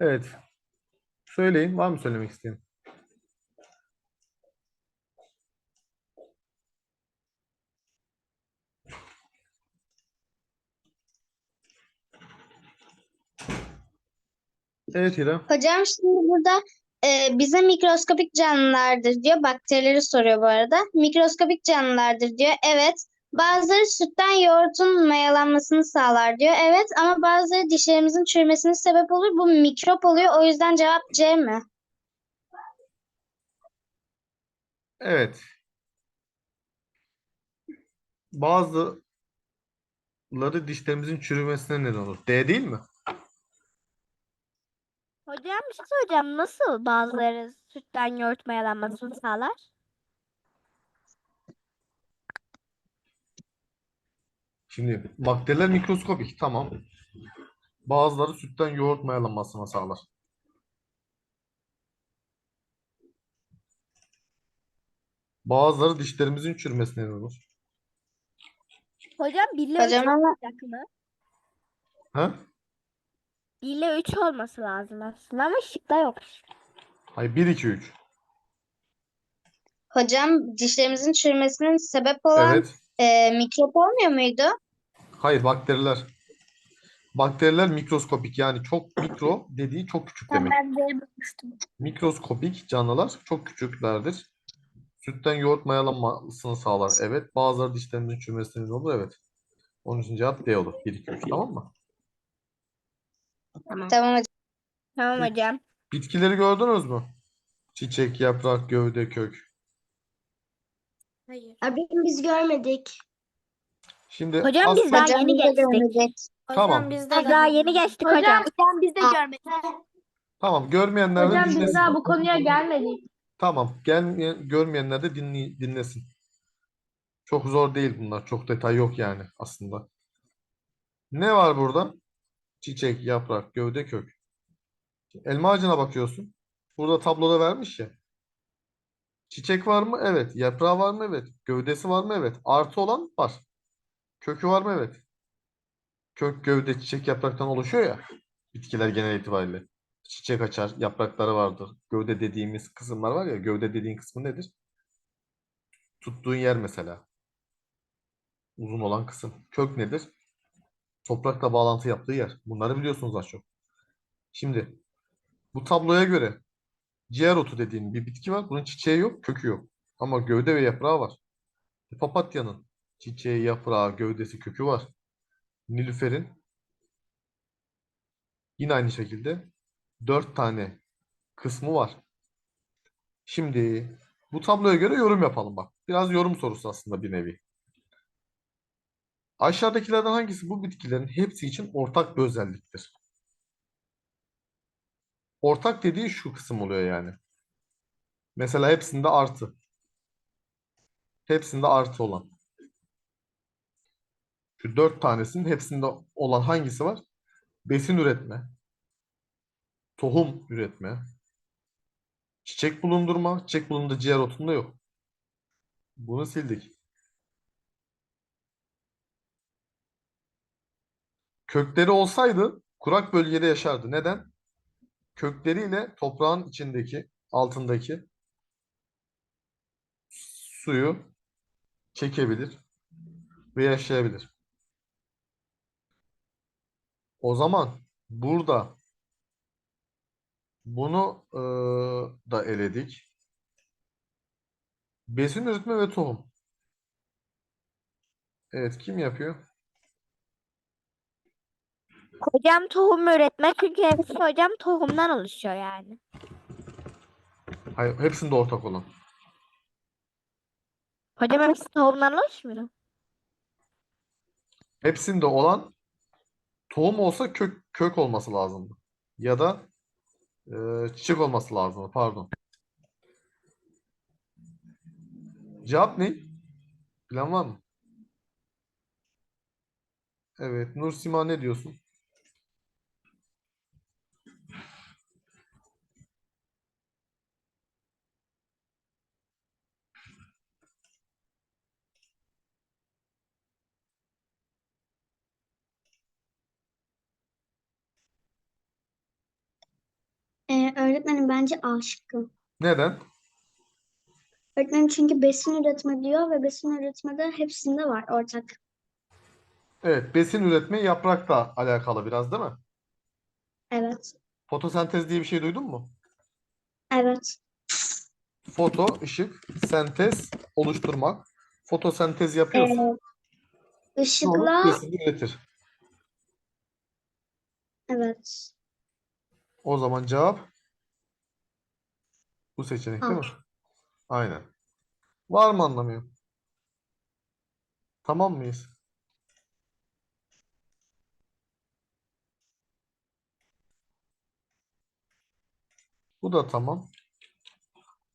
Evet. Söyleyin. Var mı söylemek isteyen? Evet İrem. Hocam şimdi burada e, bize mikroskopik canlılardır diyor. Bakterileri soruyor bu arada. Mikroskopik canlılardır diyor. Evet. Bazıları sütten yoğurtun mayalanmasını sağlar diyor. Evet ama bazıları dişlerimizin çürümesine sebep olur. Bu mikrop oluyor. O yüzden cevap C mi? Evet. Bazıları dişlerimizin çürümesine neden olur. D değil mi? Hocam bir şey soracağım. Nasıl bazıları sütten yoğurt mayalanmasını sağlar? Şimdi bakteriler mikroskopik. Tamam. Bazıları sütten yoğurt mayalanmasına sağlar. Bazıları dişlerimizin çürümesine neden olur. Hocam 1 ile 3 Hocam ama olacak mı? Ha? 1 ile 3 olması lazım aslında ama şıkta yok. Hayır 1 2 3. hocam dişlerimizin çürümesinin sebep olan Evet. e, mikrop olmuyor muydu? Hayır bakteriler. Bakteriler mikroskopik yani çok mikro dediği çok küçük demek. Ben bulmuştum. Mikroskopik canlılar çok küçüklerdir. Sütten yoğurt mayalanmasını sağlar. Evet. Bazıları dişlerimizin çürümesine neden olur. Evet. Onun için cevap D olur. 1 2 3 tamam mı? Tamam hocam. Tamam hocam. Bitkileri gördünüz mü? Çiçek, yaprak, gövde, kök. Hayır. Abi biz görmedik. Şimdi Hocam biz daha Hocam yeni biz de geçtik. görmedik. Tamam. biz Biz daha yeni geçtik hocam. Hocam biz de görmedik. Tamam. Görmeyenler de Hocam biz dinlesin. daha bu konuya gelmedik. Tamam. Gelmeyen, görmeyenler de dinley- dinlesin. Çok zor değil bunlar. Çok detay yok yani aslında. Ne var burada? Çiçek, yaprak, gövde, kök. Elma ağacına bakıyorsun. Burada tabloda vermiş ya. Çiçek var mı? Evet. Yaprağı var mı? Evet. Gövdesi var mı? Evet. Artı olan var. Kökü var mı? Evet. Kök, gövde, çiçek, yapraktan oluşuyor ya. Bitkiler genel itibariyle. Çiçek açar, yaprakları vardır. Gövde dediğimiz kısımlar var ya. Gövde dediğin kısmı nedir? Tuttuğun yer mesela. Uzun olan kısım. Kök nedir? Toprakla bağlantı yaptığı yer. Bunları biliyorsunuz az çok. Şimdi bu tabloya göre ciğer otu dediğim bir bitki var. Bunun çiçeği yok, kökü yok. Ama gövde ve yaprağı var. Papatyanın çiçeği, yaprağı, gövdesi, kökü var. Nilüferin yine aynı şekilde dört tane kısmı var. Şimdi bu tabloya göre yorum yapalım bak. Biraz yorum sorusu aslında bir nevi. Aşağıdakilerden hangisi bu bitkilerin hepsi için ortak bir özelliktir? Ortak dediği şu kısım oluyor yani. Mesela hepsinde artı. Hepsinde artı olan. Şu dört tanesinin hepsinde olan hangisi var? Besin üretme, tohum üretme, çiçek bulundurma, çiçek bulunduğunda ciğer otunda yok. Bunu sildik. Kökleri olsaydı kurak bölgede yaşardı. Neden? Kökleriyle toprağın içindeki, altındaki suyu çekebilir ve yaşayabilir. O zaman burada bunu eee, da eledik. Besin üretme ve tohum. Evet, kim yapıyor? Hocam tohum üretme çünkü hepsi hocam tohumdan oluşuyor yani. Hayır, hepsinde ortak olan. Hocam hepsi tohumdan oluşmuyor. Hepsinde olan tohum olsa kök kök olması lazımdı. Ya da eee, çiçek olması lazımdı. Pardon. Cevap ne? Bilen var mı? Evet, Nursima ne diyorsun? Ee, öğretmenim bence A şıkkı. Neden? Öğretmenim çünkü besin üretme diyor ve besin üretmede hepsinde var ortak. Evet, besin üretme yaprakla alakalı biraz değil mi? Evet. Fotosentez diye bir şey duydun mu? Evet. Foto, ışık, sentez, oluşturmak. Fotosentez yapıyorsa Ee, ışıkla Besin üretir. evet. O zaman cevap bu seçenek değil mi? Aynen. Var mı anlamıyor? Tamam mıyız? Bu da tamam.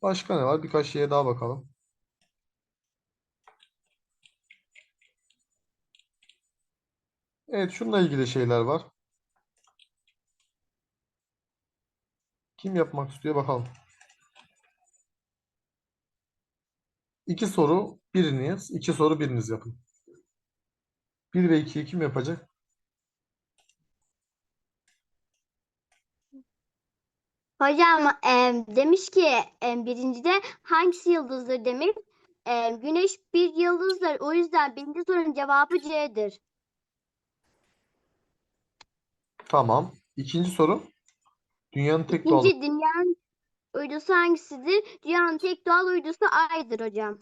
Başka ne var? Birkaç şeye daha bakalım. Evet, şununla ilgili şeyler var. Kim yapmak istiyor bakalım. İki soru biriniz, iki soru biriniz yapın. Bir ve ikiyi kim yapacak? Hocam em, demiş ki em, birincide hangisi yıldızdır demiş. Em, güneş bir yıldızdır. O yüzden birinci sorunun cevabı C'dir. Tamam. İkinci soru. Dünyanın tek doğal İkinci dünyanın uydusu hangisidir? Dünyanın tek doğal uydusu Ay'dır hocam.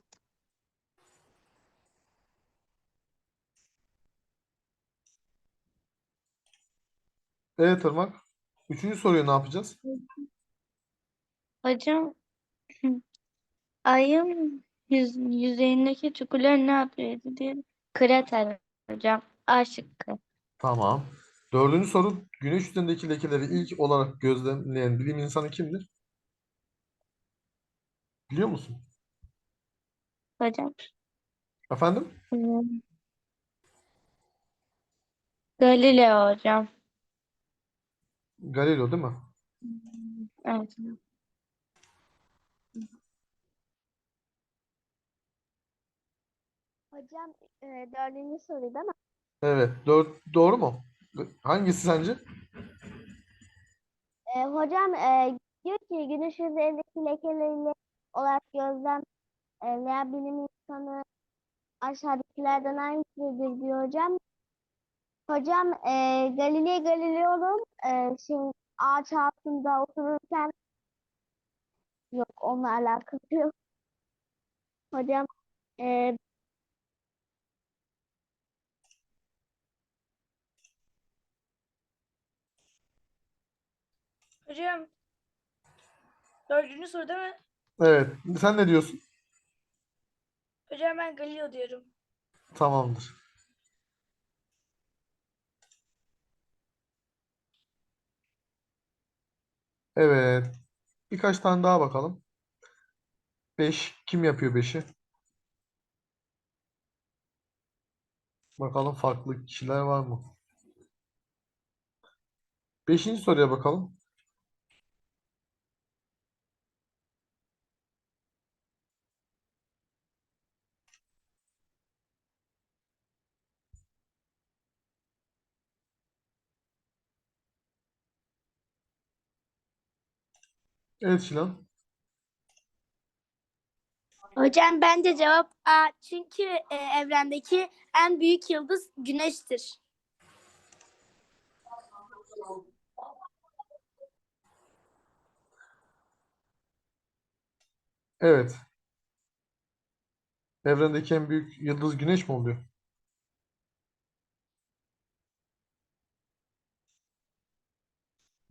Evet Irmak. Üçüncü soruyu ne yapacağız? Hocam ayın yüz, yüzeyindeki çukurlar ne yapıyor diye krater hocam. A şıkkı. Tamam. Dördüncü soru. Güneş üzerindeki lekeleri ilk olarak gözlemleyen bilim insanı kimdir? Biliyor musun? Hocam. Efendim? hmm, Galileo hocam. Galileo değil mi? Evet. Hocam e, dördüncü soru değil mi? Evet. Dört, doğru mu? Hangisi sence? E, hocam e, diyor ki güneş üzerindeki lekeleri olarak gözlemleyen bilim insanı aşağıdakilerden hangisidir diyor hocam. Hocam e, Galileo Galileo'nun e, şey, ağaç altında otururken yok onunla alakası yok. Hocam e, Hocam dördüncü soru değil mi? Evet. Sen ne diyorsun? Hocam ben Galileo diyorum. Tamamdır. Evet. Birkaç tane daha bakalım. 5. Kim yapıyor 5'i? Bakalım farklı kişiler var mı? Beşinci soruya bakalım. Evet Şilan. Hocam bence cevap A. Çünkü e, evrendeki en büyük yıldız Güneş'tir. Evet. Evrendeki en büyük yıldız Güneş mi oluyor?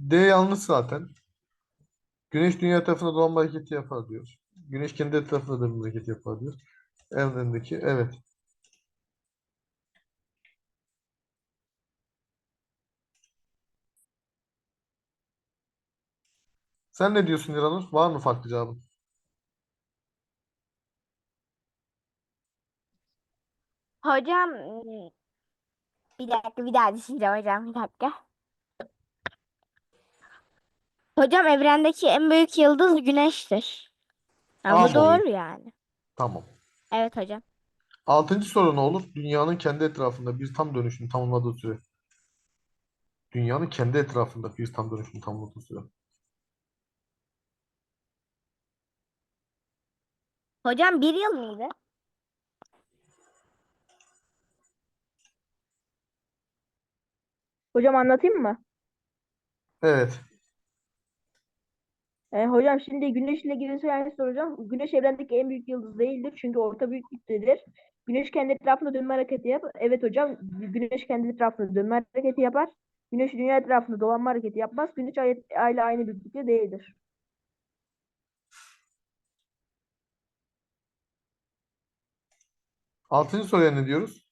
D yanlış zaten. Güneş dünya etrafında dolanma hareketi yapar diyor. Güneş kendi etrafında dönme hareketi yapar diyor. Evrendeki evet. Sen ne diyorsun İranur? Var mı farklı cevabın? Hocam bir dakika bir daha düşüneceğim hocam bir dakika. Hocam evrendeki en büyük yıldız güneştir. Yani doğru yani. Tamam. Evet hocam. Altıncı soru ne olur? Dünyanın kendi etrafında bir tam dönüşünü tamamladığı süre. Dünyanın kendi etrafında bir tam dönüşünü tamamladığı süre. Hocam bir yıl mıydı? Hocam anlatayım mı? Evet. E, hocam şimdi Güneş ile ilgili söyleyen soracağım. Güneş evrendeki en büyük yıldız değildir çünkü orta büyüklüktedir. Güneş kendi etrafında dönme hareketi yapar. Evet hocam, Güneş kendi etrafında dönme hareketi yapar. Güneş dünya etrafında dolanma hareketi yapmaz. Güneş ay, ay ile aynı büyüklükte değildir. Altıncı soruya ne diyoruz?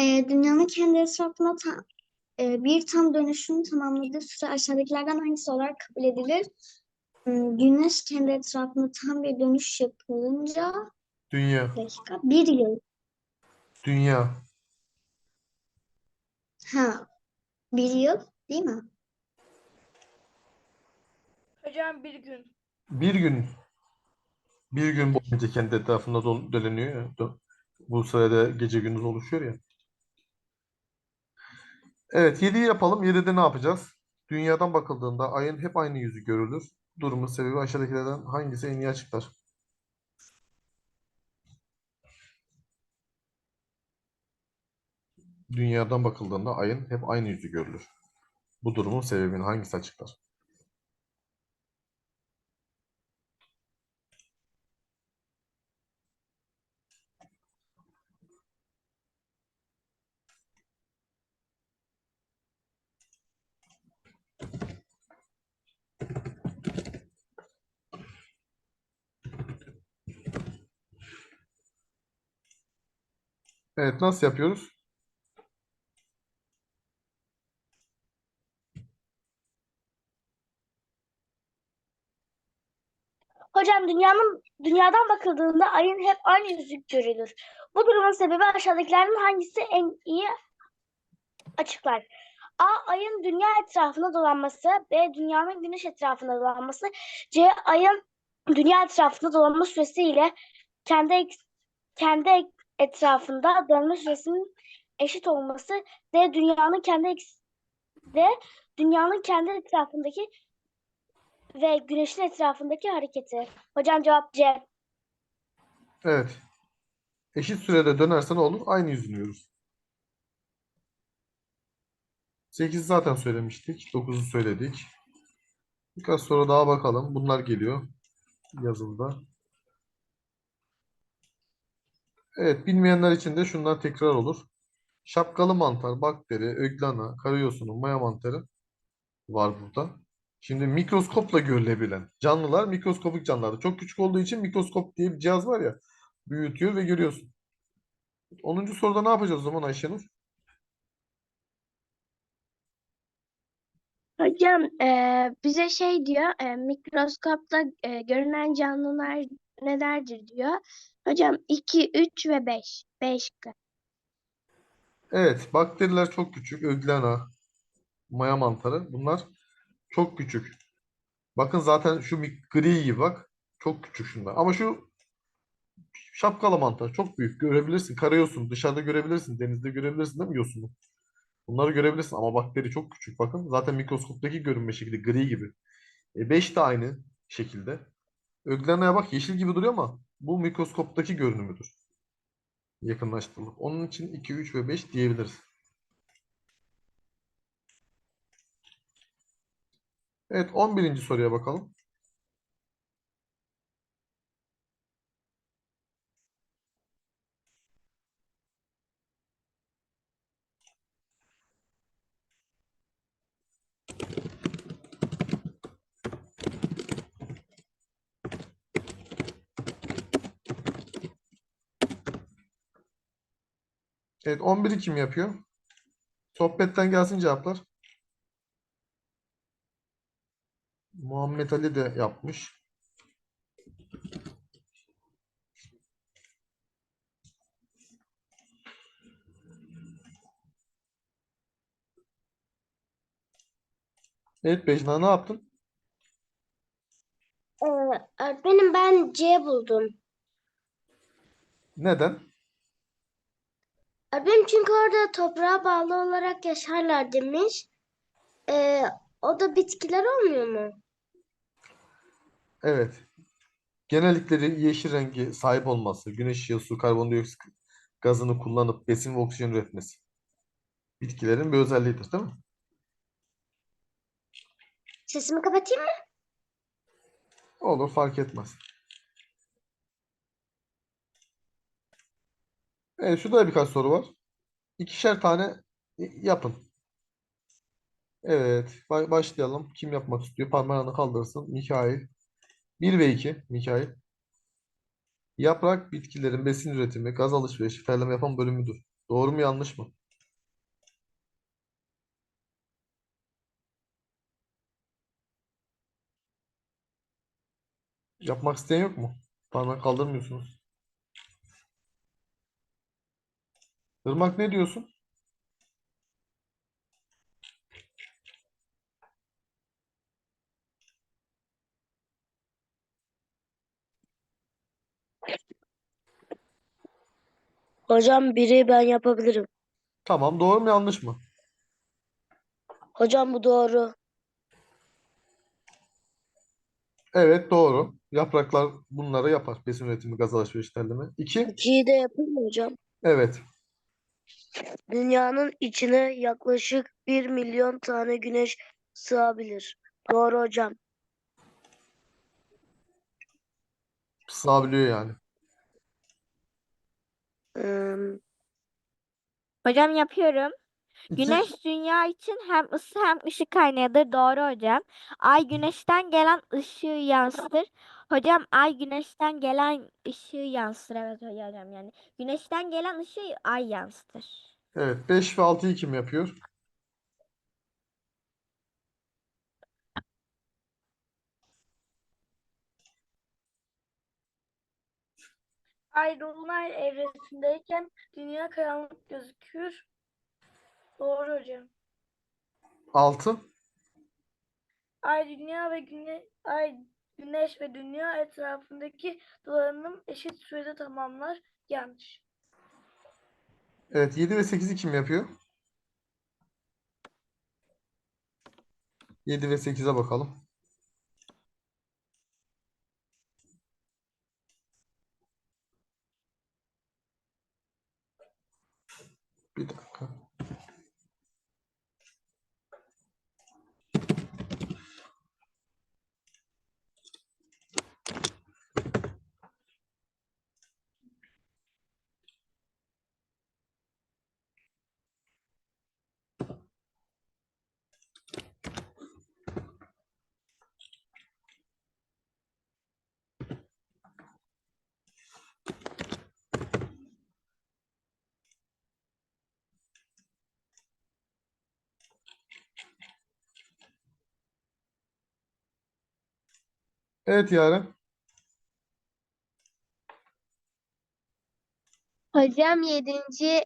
Ee, dünyanın kendi etrafına ta- e, bir tam dönüşünü tamamladığı süre aşağıdakilerden hangisi olarak kabul edilir? Hmm, Güneş kendi etrafında tam bir dönüş yapılınca Dünya. bir dakika bir yıl. Dünya. Ha, bir yıl değil mi? Hocam bir gün. Bir gün bir gün boyunca kendi etrafında dol- dönüyor ya. Dö- Bu sırada gece gündüz oluşuyor ya. Evet 7'yi yapalım. 7'de ne yapacağız? Dünyadan bakıldığında ayın hep aynı yüzü görülür. Durumun sebebi aşağıdakilerden hangisi en iyi açıklar? Dünyadan bakıldığında ayın hep aynı yüzü görülür. Bu durumun sebebini hangisi açıklar? Evet nasıl yapıyoruz? Hocam dünyanın dünyadan bakıldığında ayın hep aynı yüzü görülür. Bu durumun sebebi aşağıdakilerden hangisi en iyi açıklar? A. Ayın dünya etrafında dolanması. B. Dünyanın güneş etrafında dolanması. C. Ayın dünya etrafında dolanma süresi ile kendi kendi etrafında dönme süresinin eşit olması. D. Dünyanın kendi D. Dünyanın kendi etrafındaki ve güneşin etrafındaki hareketi. Hocam cevap C. Evet. Eşit sürede dönerse ne olur? Aynı yüzünü görürüz. 8 zaten söylemiştik. 9'u söyledik. Birkaç soru daha bakalım. Bunlar geliyor yazılıda. Evet, bilmeyenler için de şunlar tekrar olur. Şapkalı mantar, bakteri, öglana, karayosunu, maya mantarı var burada. Şimdi mikroskopla görülebilen canlılar mikroskopik canlılar. Çok küçük olduğu için mikroskop diye bir cihaz var ya büyütüyor ve görüyorsun. 10. soruda ne yapacağız o zaman Ayşenur? Hocam eee, bize şey diyor eee, mikroskopta eee, görünen canlılar nelerdir diyor. Hocam 2, 3 ve 5. 5 Evet, bakteriler çok küçük. Öglana, maya mantarı bunlar çok küçük. Bakın zaten şu gri gibi bak. Çok küçük şunlar. Ama şu şapkalı mantar çok büyük. Görebilirsin. Karayosun. Dışarıda görebilirsin. Denizde görebilirsin değil mi yosunu? Bunları görebilirsin ama bakteri çok küçük. Bakın zaten mikroskoptaki görünme şekli gri gibi. E 5 de aynı şekilde. Öglena'ya bak yeşil gibi duruyor ama bu mikroskoptaki görünümüdür. Yakınlaştırılıp. Onun için 2, 3 ve 5 diyebiliriz. Evet 11. soruya bakalım. Evet 11'i kim yapıyor? Sohbetten gelsin cevaplar. Muhammed Ali de yapmış. Evet Bejna ne yaptın? Ee, öğretmenim ben C buldum. Neden? Öğretmenim çünkü orada toprağa bağlı olarak yaşarlar demiş. Ee, O da bitkiler olmuyor mu? Evet. Genellikleri yeşil rengi sahip olması, güneş ışığı, su, karbondioksit gazını kullanıp besin ve oksijen üretmesi. Bitkilerin bir özelliğidir, değil mi? Sesimi kapatayım mı? Olur, fark etmez. Evet, şurada da birkaç soru var. İkişer tane yapın. Evet, ba- başlayalım. Kim yapmak istiyor? Parmağını kaldırsın. Mikail. 1 ve 2. Mikail. Yaprak bitkilerin besin üretimi, gaz alışverişi, terleme yapan bölümüdür. Doğru mu yanlış mı? Yapmak isteyen yok mu? Parmak kaldırmıyorsunuz. Irmak ne diyorsun? Hocam biri ben yapabilirim. Tamam, doğru mu yanlış mı? Hocam bu doğru. Evet, doğru. Yapraklar bunları yapar. Besin üretimi, gaz alışverişi, terleme. 2. İkiyi de yapayım mı hocam? Evet. Dünyanın içine yaklaşık 1 milyon tane güneş sığabilir. Doğru hocam. Sığabiliyor yani. Hmm, Hocam yapıyorum. Güneş dünya için hem ısı hem ışık kaynağıdır. Doğru hocam. Ay güneşten gelen ışığı yansıtır. Hocam ay güneşten gelen ışığı yansıtır. Evet hocam yani. Güneşten gelen ışığı ay yansıtır. Evet. 5 ve 6'yı kim yapıyor? Ay dolunay evresindeyken dünya karanlık gözükür. Doğru hocam. 6. Ay dünya ve güne ay güneş ve dünya etrafındaki dolanım eşit sürede tamamlar. Yanlış. Evet. 7 ve 8'i kim yapıyor? 7 ve 8'e bakalım. Bir dakika. Evet Yaren. Hocam yedinci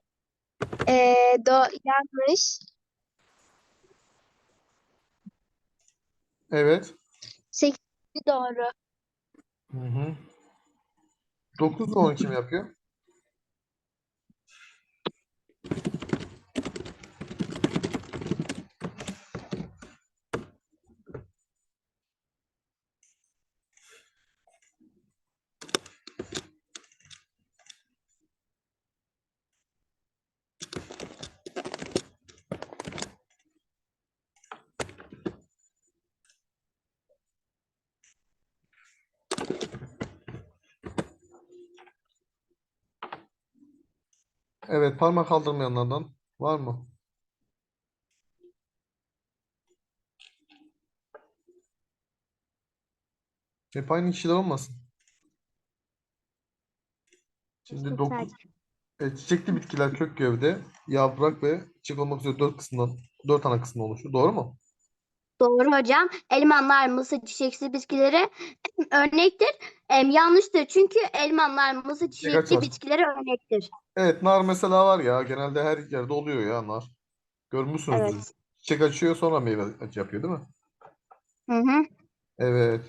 eee do yanlış. Evet. Sekizinci doğru. Hı hı. 9 ve 10 kim yapıyor? Evet, parmak kaldırmayanlardan var mı? Hep aynı kişiler olmasın. Şimdi dokuz, evet, çiçekli bitkiler kök gövde, yaprak ve çiçek olmak üzere dört kısımdan, dört ana kısımdan oluşur. Doğru mu? Doğru hocam. Elmanlar, mısır, çiçeksiz bitkileri örnektir. Em, yanlıştır çünkü elmanlar, mısır, çiçekli açar. bitkilere örnektir. Evet, nar mesela var ya, genelde her yerde oluyor ya nar. Görmüşsünüzdür. Evet. Çiçek açıyor sonra meyve yapıyor değil mi? Hı hı. Evet.